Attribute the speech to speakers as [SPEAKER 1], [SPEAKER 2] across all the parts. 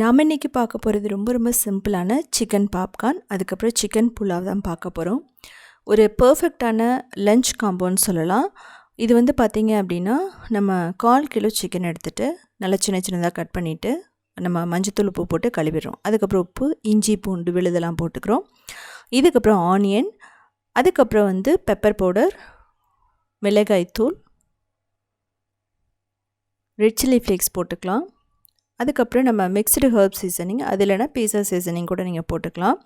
[SPEAKER 1] நாம் இன்றைக்கி பார்க்க போகிறது ரொம்ப ரொம்ப சிம்பிளான சிக்கன் பாப்கார்ன் அதுக்கப்புறம் சிக்கன் புலாவ் தான் பார்க்க போகிறோம் ஒரு பர்ஃபெக்டான லஞ்ச் காம்போன்னு சொல்லலாம். இது வந்து பார்த்திங்க அப்படின்னா நம்ம கால் கிலோ சிக்கன் எடுத்துகிட்டு நல்லா சின்ன சின்னதாக கட் பண்ணிவிட்டு நம்ம மஞ்சத்தூள் உப்பு போட்டு கழுவிடுறோம். அதுக்கப்புறம் உப்பு இஞ்சி பூண்டு விழுதெல்லாம் போட்டுக்கிறோம். இதுக்கப்புறம் ஆனியன் அதுக்கப்புறம் வந்து பெப்பர் பவுடர் மிளகாய்த்தூள் ரெட் சில்லி ஃப்ளேக்ஸ் போட்டுக்கலாம். அதுக்கப்புறம் நம்ம மிக்ஸ்டு ஹர்ப் சீசனிங் அது இல்லைனா பீஸா சீசனிங் கூட நீங்கள் போட்டுக்கலாம்.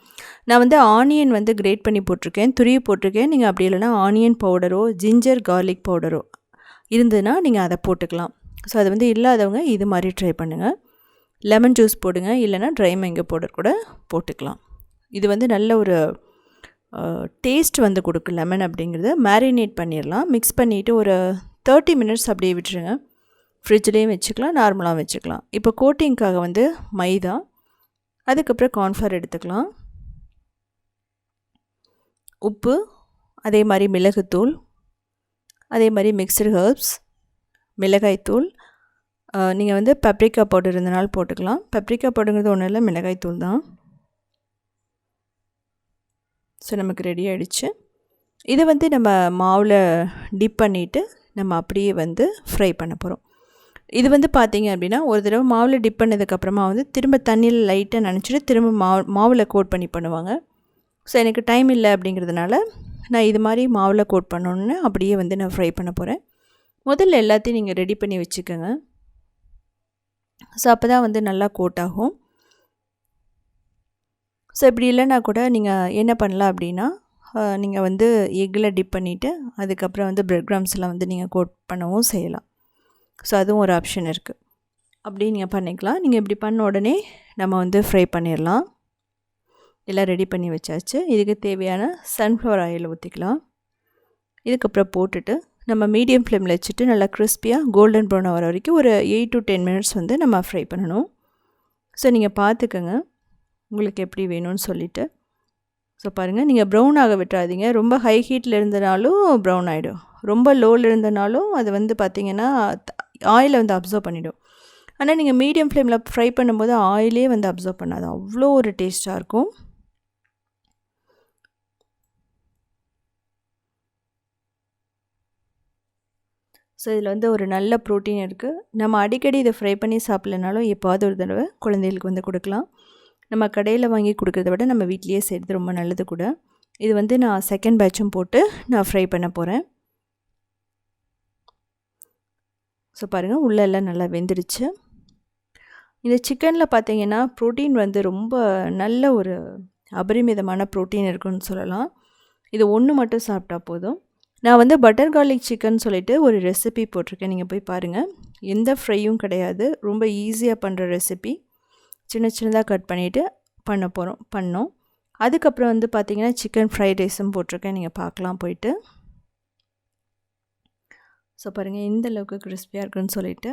[SPEAKER 1] நான் வந்து ஆனியன் வந்து கிரேட் பண்ணி போட்டிருக்கேன் துருவி போட்டிருக்கேன். நீங்கள் அப்படி இல்லைனா ஆனியன் பவுடரோ ஜிஞ்சர் கார்லிக் பவுடரோ இருந்ததுன்னா நீங்கள் அதை போட்டுக்கலாம். ஸோ அது வந்து இல்லாதவங்க இது மாதிரி ட்ரை பண்ணுங்கள் லெமன் ஜூஸ் போடுங்க இல்லைனா ட்ரை மேங்கோ பவுடர் கூட போட்டுக்கலாம். இது வந்து நல்ல ஒரு டேஸ்ட் வந்து கொடுக்கும் லெமன் அப்படிங்கிறத. மேரினேட் பண்ணிடலாம். மிக்ஸ் பண்ணிவிட்டு ஒரு தேர்ட்டி மினிட்ஸ் அப்படியே விட்டுருங்க. ஃப்ரிட்ஜ்லேயும் வச்சுக்கலாம் நார்மலாக வச்சுக்கலாம். இப்போ கோட்டிங்க்காக வந்து மைதா அதுக்கப்புறம் கார்ன்ஃப்ளவர் எடுத்துக்கலாம். உப்பு அதே மாதிரி மிளகுத்தூள் அதே மாதிரி மிக்சடு ஹர்ப்ஸ் மிளகாய்த்தூள் நீங்கள் வந்து பப்ரிக்கா பவுடர் இருந்தனால போட்டுக்கலாம். பப்ரிக்கா பவுடருங்கிறது ஒன்றும் இல்லை மிளகாய்த்தூள் தான். ஸோ நமக்கு ரெடி ஆகிடுச்சு இதை வந்து நம்ம மாவில் டிப் பண்ணிவிட்டு நம்ம அப்படியே வந்து ஃப்ரை பண்ண போகிறோம் இது வந்து பார்த்தீங்க அப்படின்னா ஒரு தடவை மாவில் டிப் பண்ணதுக்கப்புறமா வந்து திரும்ப தண்ணியில் லைட்டாக நினச்சிட்டு திரும்ப மாவு மாவில் கோட் பண்ணி பண்ணுவாங்க. ஸோ எனக்கு டைம் இல்லை அப்படிங்கிறதுனால நான் இது மாதிரி மாவில் கோட் பண்ணணுன்னு அப்படியே வந்து நான் ஃப்ரை பண்ண போகிறேன் முதல்ல எல்லாத்தையும் நீங்கள் ரெடி பண்ணி வச்சுக்கோங்க. ஸோ அப்போ தான் வந்து நல்லா கோட் ஆகும். ஸோ இப்படி இல்லைன்னா கூட நீங்கள் என்ன பண்ணலாம் அப்படின்னா நீங்கள் வந்து எக்கில் டிப் பண்ணிவிட்டு அதுக்கப்புறம் வந்து ப்ரெட் கிராம்ஸ்லாம் வந்து நீங்கள் கோட் பண்ணவும் செய்யலாம். ஸோ அதுவும் ஒரு ஆப்ஷன் இருக்குது அப்படி நீங்கள் பண்ணிக்கலாம். நீங்கள் இப்படி பண்ண உடனே நம்ம வந்து ஃப்ரை பண்ணிடலாம் எல்லாம் ரெடி பண்ணி வச்சாச்சு. இதுக்கு தேவையான சன்ஃப்ளவர் ஆயில் ஊற்றிக்கலாம் இதுக்கப்புறம் போட்டுட்டு நம்ம மீடியம் ஃப்ளேமில் வச்சுட்டு நல்லா கிறிஸ்பியாக கோல்டன் ப்ரௌன் ஆகிற வரைக்கும் ஒரு எயிட் டு டென் மினிட்ஸ் வந்து நம்ம ஃப்ரை பண்ணணும். ஸோ நீங்கள் பார்த்துக்கோங்க. உங்களுக்கு எப்படி வேணும்னு சொல்லிவிட்டு ஸோ பாருங்கள் நீங்கள் ப்ரௌன் ஆக விட்டுறாதீங்க. ரொம்ப ஹை ஹீட்டில் இருந்தனாலும் ப்ரௌன் ஆகிடும் ரொம்ப லோவில் இருந்தனாலும் அது வந்து பார்த்திங்கன்னா ஆயிலை வந்து அப்சர்வ் பண்ணிவிடும் ஆனால் நீங்கள் மீடியம் ஃப்ளேமில் ஃப்ரை பண்ணும்போது ஆயிலே வந்து அப்சர்வ் பண்ணாது. அவ்வளோ ஒரு டேஸ்ட்டாக இருக்கும். ஸோ இதில் வந்து ஒரு நல்ல ப்ரோட்டீன் இருக்குது நம்ம அடிக்கடி இதை ஃப்ரை பண்ணி சாப்பிட்லனாலும் எப்போது ஒரு தடவை குழந்தைகளுக்கு வந்து கொடுக்கலாம். நம்ம கடையில் வாங்கி கொடுக்குறத விட நம்ம வீட்லேயே செய்கிறது ரொம்ப நல்லது கூட. இது வந்து நான் செகண்ட் பேட்சும் போட்டு நான் ஃப்ரை பண்ண போகிறேன் ஸோ பாருங்கள் உள்ளெல்லாம் நல்லா வெந்துடுச்சு இந்த சிக்கனில் பார்த்தீங்கன்னா ப்ரோட்டீன் வந்து ரொம்ப நல்ல ஒரு அபரிமிதமான ப்ரோட்டீன் இருக்குன்னு சொல்லலாம். இது ஒன்று மட்டும் சாப்பிட்டா போதும். நான் வந்து பட்டர் கார்லிக் சிக்கன் சொல்லிவிட்டு ஒரு ரெசிபி போட்டிருக்கேன். நீங்கள் போய் பாருங்கள் எந்த ஃப்ரையும் கிடையாது. ரொம்ப ஈஸியாக பண்ணுற ரெசிபி சின்ன சின்னதாக கட் பண்ணிவிட்டு பண்ண போகிறோம் பண்ணோம். அதுக்கப்புறம் வந்து பார்த்திங்கன்னா சிக்கன் ஃப்ரைட் ரைஸும் போட்டிருக்கேன் நீங்கள் பார்க்கலாம் போயிட்டு. ஸோ பாருங்கள் இந்த அளவுக்கு கிறிஸ்பியாக இருக்குன்னு சொல்லிவிட்டு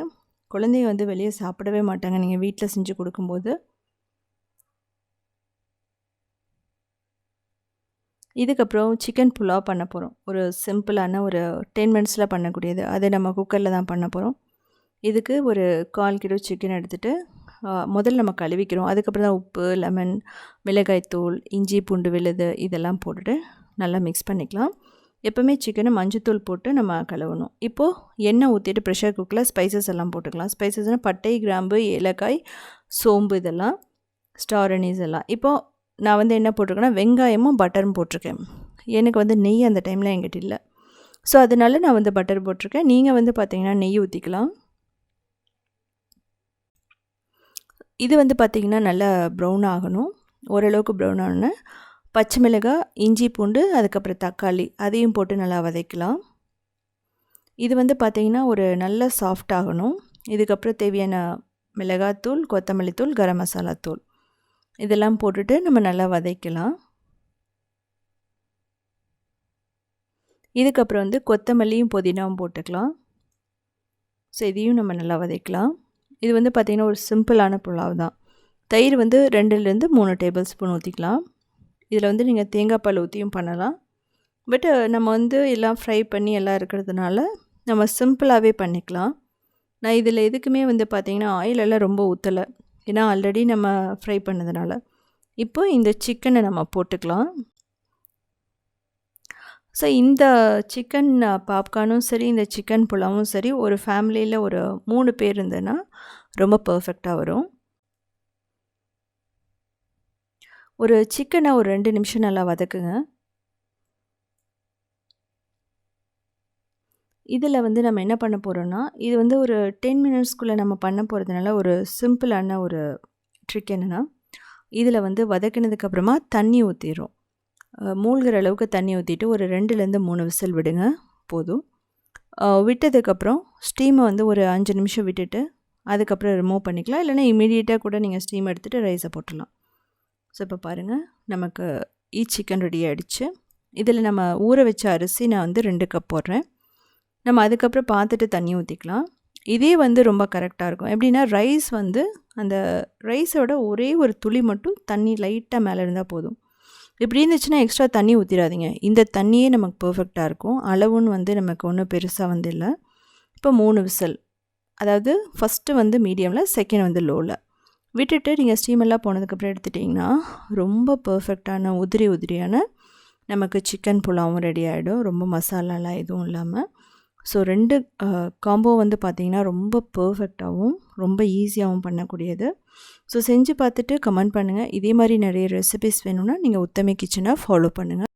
[SPEAKER 1] குழந்தைங்க வந்து வெளியே சாப்பிடவே மாட்டாங்க நீங்கள் வீட்டில் செஞ்சு கொடுக்கும்போது. இதுக்கப்புறம் சிக்கன் புலாவ் பண்ண போகிறோம் ஒரு சிம்பிளான ஒரு டென் மினிட்ஸில் பண்ணக்கூடியது. அதை நம்ம குக்கரில் தான் பண்ண போகிறோம் இதுக்கு ஒரு கால் கிலோ சிக்கன் எடுத்துகிட்டு முதல்ல நம்ம கழுவிக்கிறோம். அதுக்கப்புறம் தான் உப்பு லெமன் மிளகாய்த்தூள் இஞ்சி பூண்டு விழுது இதெல்லாம் போட்டுட்டு நல்லா மிக்ஸ் பண்ணிக்கலாம். எப்போவுமே சிக்கனை மஞ்சத்தூள் போட்டு நம்ம கழுவணும். இப்போது எண்ணெய் ஊற்றிட்டு ப்ரெஷர் குக்கரில் ஸ்பைசஸ் எல்லாம் போட்டுக்கலாம். ஸ்பைசஸ்னால் பட்டை கிராம்பு ஏலக்காய் சோம்பு இதெல்லாம் ஸ்டார் எல்லாம். இப்போது நான் வந்து என்ன போட்டிருக்கேன்னா வெங்காயமும் பட்டரும் போட்டிருக்கேன். எனக்கு வந்து நெய் அந்த டைமில் என்கிட்ட இல்லை. ஸோ அதனால நான் வந்து பட்டர் போட்டிருக்கேன். நீங்கள் வந்து பார்த்தீங்கன்னா நெய் ஊற்றிக்கலாம் இது வந்து பார்த்திங்கன்னா நல்லா ப்ரௌன் ஆகணும். ஓரளவுக்கு ப்ரௌன் ஆகணுன்னு பச்சை மிளகாய் இஞ்சி பூண்டு அதுக்கப்புறம் தக்காளி அதையும் போட்டு நல்லா வதக்கலாம். இது வந்து பார்த்திங்கன்னா ஒரு நல்ல சாஃப்ட் ஆகணும். இதுக்கப்புறம் தேவையான மிளகாத்தூள் கொத்தமல்லி தூள் கரம் மசாலா தூள். இதெல்லாம் போட்டுட்டு நம்ம நல்லா வதக்கலாம். இதுக்கப்புறம் வந்து கொத்தமல்லியும் புதினாவும் போட்டுக்கலாம். ஸோ இதையும் நம்ம நல்லா வதக்கலாம். இது வந்து பார்த்திங்கன்னா ஒரு சிம்பிளான புலாவ் தான் தயிர் வந்து ரெண்டுலேருந்து மூணு டேபிள் ஸ்பூன் ஊற்றிக்கலாம் இதில் வந்து நீங்கள் தேங்காய் பால் ஊற்றியும் பண்ணலாம். பட்டு நம்ம வந்து எல்லாம் ஃப்ரை பண்ணி எல்லாம் இருக்கிறதுனால நம்ம சிம்பிளாகவே பண்ணிக்கலாம். நான் இதில் எதுக்குமே வந்து பார்த்திங்கன்னா ஆயிலெல்லாம் ரொம்ப ஊற்றலை ஏன்னா ஆல்ரெடி நம்ம ஃப்ரை பண்ணதுனால. இப்போ இந்த சிக்கனை நம்ம போட்டுக்கலாம். ஸோ இந்த சிக்கன் பாப்கார்னும் uh, சரி இந்த சிக்கன் புலாவும் சரி ஒரு ஃபேமிலியில் ஒரு மூணு பேர் இருந்ததுன்னா ரொம்ப பர்ஃபெக்டாக வரும். ஒரு சிக்கனை ஒரு ரெண்டு நிமிஷம் நல்லா வதக்குங்க. இதில் வந்து நம்ம என்ன பண்ண போகிறோன்னா இது வந்து ஒரு டென் மினிட்ஸ்க்குள்ளே நம்ம பண்ண போகிறதுனால ஒரு சிம்பிளான ஒரு ட்ரிக் என்னென்னா இதில் வந்து வதக்கினதுக்கப்புறமா தண்ணி ஊற்றிடும் மூழ்கிற அளவுக்கு தண்ணி ஊற்றிட்டு ஒரு ரெண்டுலேருந்து மூணு விசில் விடுங்க போதும். விட்டதுக்கப்புறம் ஸ்டீமை வந்து ஒரு அஞ்சு நிமிஷம் விட்டுட்டு அதுக்கப்புறம் ரிமூவ் பண்ணிக்கலாம். இல்லைனா இமீடியட்டாக கூட நீங்கள் ஸ்டீம் எடுத்துகிட்டு ரைஸை போட்டுடலாம் ஸோ இப்போ பாருங்கள் நமக்கு ஈ சிக்கன் ரெடி ஆகிடுச்சு இதில் நம்ம ஊற வச்ச அரிசி நான் வந்து ரெண்டு கப் போடுறேன். நம்ம அதுக்கப்புறம் பார்த்துட்டு தண்ணி ஊற்றிக்கலாம் இதே வந்து ரொம்ப கரெக்டாக இருக்கும். எப்படின்னா ரைஸ் வந்து அந்த ரைஸோட ஒரே ஒரு துளி மட்டும் தண்ணி லைட்டாக மேலே இருந்தால் போதும். இப்படி இருந்துச்சுன்னா எக்ஸ்ட்ரா தண்ணி ஊற்றிடாதீங்க இந்த தண்ணியே நமக்கு பர்ஃபெக்டாக இருக்கும். அளவுன்னு வந்து நமக்கு ஒன்றும் பெருசாக வந்து இல்லை. இப்போ மூணு விசில். அதாவது ஃபஸ்ட்டு வந்து மீடியமில் செகண்ட் வந்து லோவில் விட்டுட்டு நீங்கள் ஸ்டீமெல்லாம் போனதுக்கப்புறம் எடுத்துட்டிங்கன்னா ரொம்ப பர்ஃபெக்டான உதிரி உதிரியான நமக்கு சிக்கன் புலாவும் ரெடி ஆகிடும் ரொம்ப மசாலாலாம் எதுவும் இல்லாமல் ஸோ ரெண்டு காம்போ வந்து பார்த்திங்கன்னா ரொம்ப பர்ஃபெக்டாகவும் ரொம்ப ஈஸியாகவும் பண்ணக்கூடியது. ஸோ செஞ்சு பார்த்துட்டு கமெண்ட் பண்ணுங்கள் இதே மாதிரி நிறைய ரெசிபிஸ் வேணும்னா நீங்கள் உத்தமை கிச்சனை ஃபாலோ பண்ணுங்கள்